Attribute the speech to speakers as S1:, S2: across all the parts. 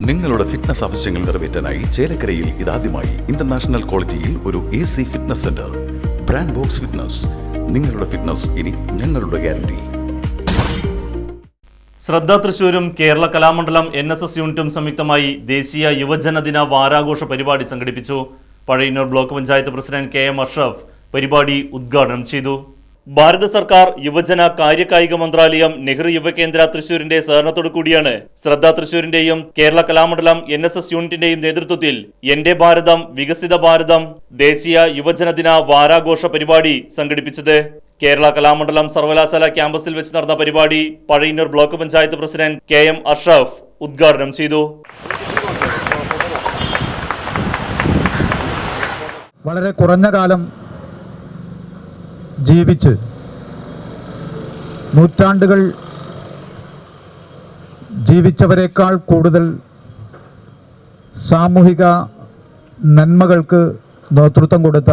S1: നിങ്ങളുടെ ഫിറ്റ്നസ് ആവശ്യങ്ങൾ നിറവേറ്റാനായി ചേലക്കരയിൽ ഇതാദ്യമായി ഇന്റർനാഷണൽ ക്വാളിറ്റിയിൽ ഒരു A C fitness centre brand box fitness നിങ്ങളുടെ ഫിറ്റ്നസ് ഇനി ഞങ്ങളുടെ guarantee
S2: Shraddha തൃശൂരും Kerala Kalamandalam N S S യൂണിറ്റും സംയുക്തമായി ദേശീയ യുവജനദിന വാരാഘോഷ പരിപാടി സംഘടിപ്പിച്ചു. Pazhayannur block panchayat president K M Ashraf പരിപാടി ഉദ്ഘാടനം ചെയ്തു. ഭാരത സർക്കാർ യുവജന കാര്യകായിക മന്ത്രാലയം നെഹ്റു യുവകേന്ദ്ര തൃശൂരിന്റെ സഹകരണത്തോടു കൂടിയാണ്. Shraddha തൃശൂരിന്റെയും Kerala Kalamandalam N S S യൂണിറ്റിന്റെയും നേതൃത്വത്തിൽ എന്റെ ഭാരതം വികസിത ഭാരതം ദേശീയ യുവജനദിന വാരാഘോഷ പരിപാടി സംഘടിപ്പിച്ചത്. കേരള കലാമണ്ഡലം സർവകലാശാല ക്യാമ്പസിൽ വെച്ച് നടന്ന പരിപാടി Pazhayannur block panchayat president K M Ashraf ഉദ്ഘാടനം ചെയ്തു.
S3: വളരെ കുറഞ്ഞ കാലം ജീവിച്ച് നൂറ്റാണ്ടുകൾ ജീവിച്ചവരെക്കാൾ കൂടുതൽ സാമൂഹിക നന്മകൾക്ക് നേതൃത്വം കൊടുത്ത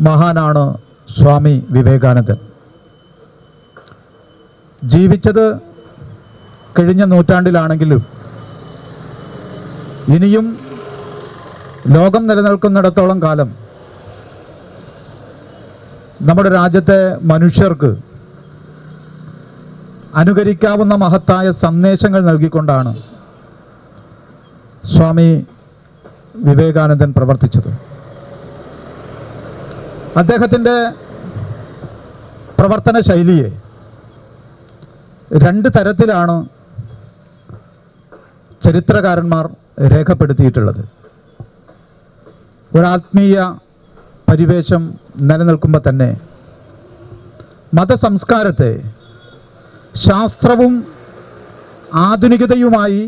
S3: മഹാനാണ് സ്വാമി വിവേകാനന്ദൻ. ജീവിച്ചത് കഴിഞ്ഞ നൂറ്റാണ്ടിലാണെങ്കിലും ഇനിയും ലോകം നിലനിൽക്കുന്നിടത്തോളം കാലം നമ്മുടെ രാജ്യത്തെ മനുഷ്യർക്ക് അനുകരിക്കാവുന്ന മഹത്തായ സന്ദേശങ്ങൾ നൽകിക്കൊണ്ടാണ് സ്വാമി വിവേകാനന്ദൻ പ്രവർത്തിച്ചത്. അദ്ദേഹത്തിന്റെ പ്രവർത്തന ശൈലിയെ രണ്ട് തരത്തിലാണ് ചരിത്രകാരന്മാർ രേഖപ്പെടുത്തിയിട്ടുള്ളത്. ഒരാത്മീയ പരിവേഷം നിലനിൽക്കുമ്പോൾ തന്നെ മതസംസ്കാരത്തെ ശാസ്ത്രവും ആധുനികതയുമായി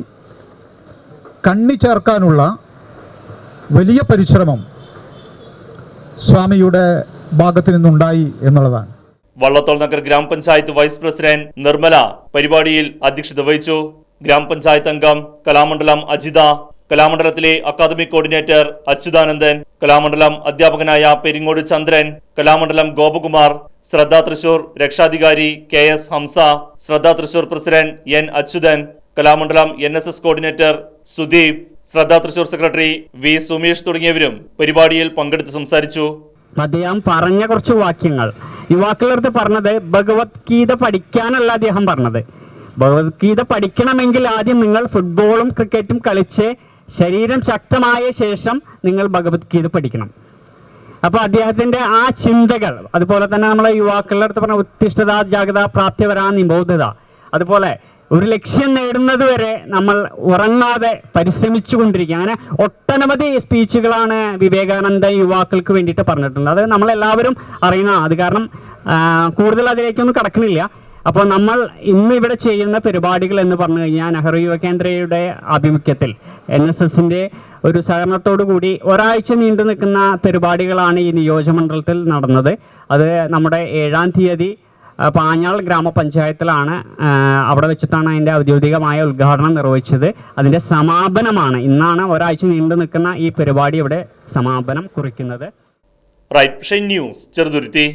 S3: കണ്ണി ചേർക്കാനുള്ള വലിയ പരിശ്രമം സ്വാമിയുടെ ഭാഗത്തു നിന്നുണ്ടായി എന്നുള്ളതാണ്.
S2: വള്ളത്തോൾ നഗർ ഗ്രാമപഞ്ചായത്ത് വൈസ് പ്രസിഡന്റ് നിർമ്മല പരിപാടിയിൽ അധ്യക്ഷത വഹിച്ചു. ഗ്രാമപഞ്ചായത്ത് അംഗം കലാമണ്ഡലം അജിത കലാമണ്ഡലത്തിലെ അക്കാദമിക് കോർഡിനേറ്റർ അച്യുതാനന്ദൻ കലാമണ്ഡലം അധ്യാപകനായ പെരിങ്ങോട് ചന്ദ്രൻ കലാമണ്ഡലം ഗോപകുമാർ ശ്രദ്ധ തൃശൂർ രക്ഷാധികാരി K S Hamsa Shraddha Thrissur president N Achuthan Kalamandalam N S S coordinator Sudeep Shraddha Thrissur secretary V Sumesh തുടങ്ങിയവരും പരിപാടിയിൽ പങ്കെടുത്ത് സംസാരിച്ചു.
S4: അദ്ദേഹം പറഞ്ഞ കുറച്ച് വാക്യങ്ങൾ. യുവാക്കളുടെ അടുത്ത് പറഞ്ഞത് ഭഗവത്ഗീത പഠിക്കാനല്ല അദ്ദേഹം പറഞ്ഞത്. ഭഗവത്ഗീത പഠിക്കണമെങ്കിൽ ആദ്യം നിങ്ങൾ ഫുട്ബോളും ക്രിക്കറ്റും കളിച്ച് ശരീരം ശക്തമായ ശേഷം നിങ്ങൾ ഭഗവത്ഗീത പഠിക്കണം. അപ്പോൾ അദ്ദേഹത്തിന്റെ ആ ചിന്തകൾ അതുപോലെ തന്നെ നമ്മളെ യുവാക്കളുടെ അടുത്ത് പറഞ്ഞ ഉത്തിഷ്ഠത ജാഗ്രത പ്രാപ്തിവരാ നിബോധത അതുപോലെ ഒരു ലക്ഷ്യം നേടുന്നത് വരെ നമ്മൾ ഉറങ്ങാതെ പരിശ്രമിച്ചു കൊണ്ടിരിക്കുക. അങ്ങനെ ഒട്ടനവധി സ്പീച്ചുകളാണ് വിവേകാനന്ദ യുവാക്കൾക്ക് വേണ്ടിയിട്ട് പറഞ്ഞിട്ടുള്ളത് അത് നമ്മളെല്ലാവരും അറിയുന്ന അത് കാരണം കൂടുതൽ അതിലേക്കൊന്നും കടക്കണില്ല. അപ്പോൾ നമ്മൾ ഇന്ന് ഇവിടെ ചെയ്യുന്ന പരിപാടികൾ എന്ന് പറഞ്ഞു കഴിഞ്ഞാൽ നെഹ്റു യുവകേന്ദ്രയുടെ ആഭിമുഖ്യത്തിൽ എൻ എസ് എസിന്റെ ഒരു സഹകരണത്തോടു കൂടി ഒരാഴ്ച നീണ്ടു നിൽക്കുന്ന പരിപാടികളാണ് ഈ നിയോജകമണ്ഡലത്തിൽ നടന്നത്. അത് നമ്മുടെ ഏഴാം തീയതി പാഞ്ഞാൾ ഗ്രാമപഞ്ചായത്തിലാണ് അവിടെ വെച്ചിട്ടാണ് അതിന്റെ ഔദ്യോഗികമായ ഉദ്ഘാടനം നിർവഹിച്ചത്. അതിന്റെ സമാപനമാണ്. ഇന്നാണ് ഒരാഴ്ച നീണ്ടു നിൽക്കുന്ന ഈ പരിപാടി ഇവിടെ സമാപനം കുറിക്കുന്നത്.
S2: Right news Cheruthuruthy.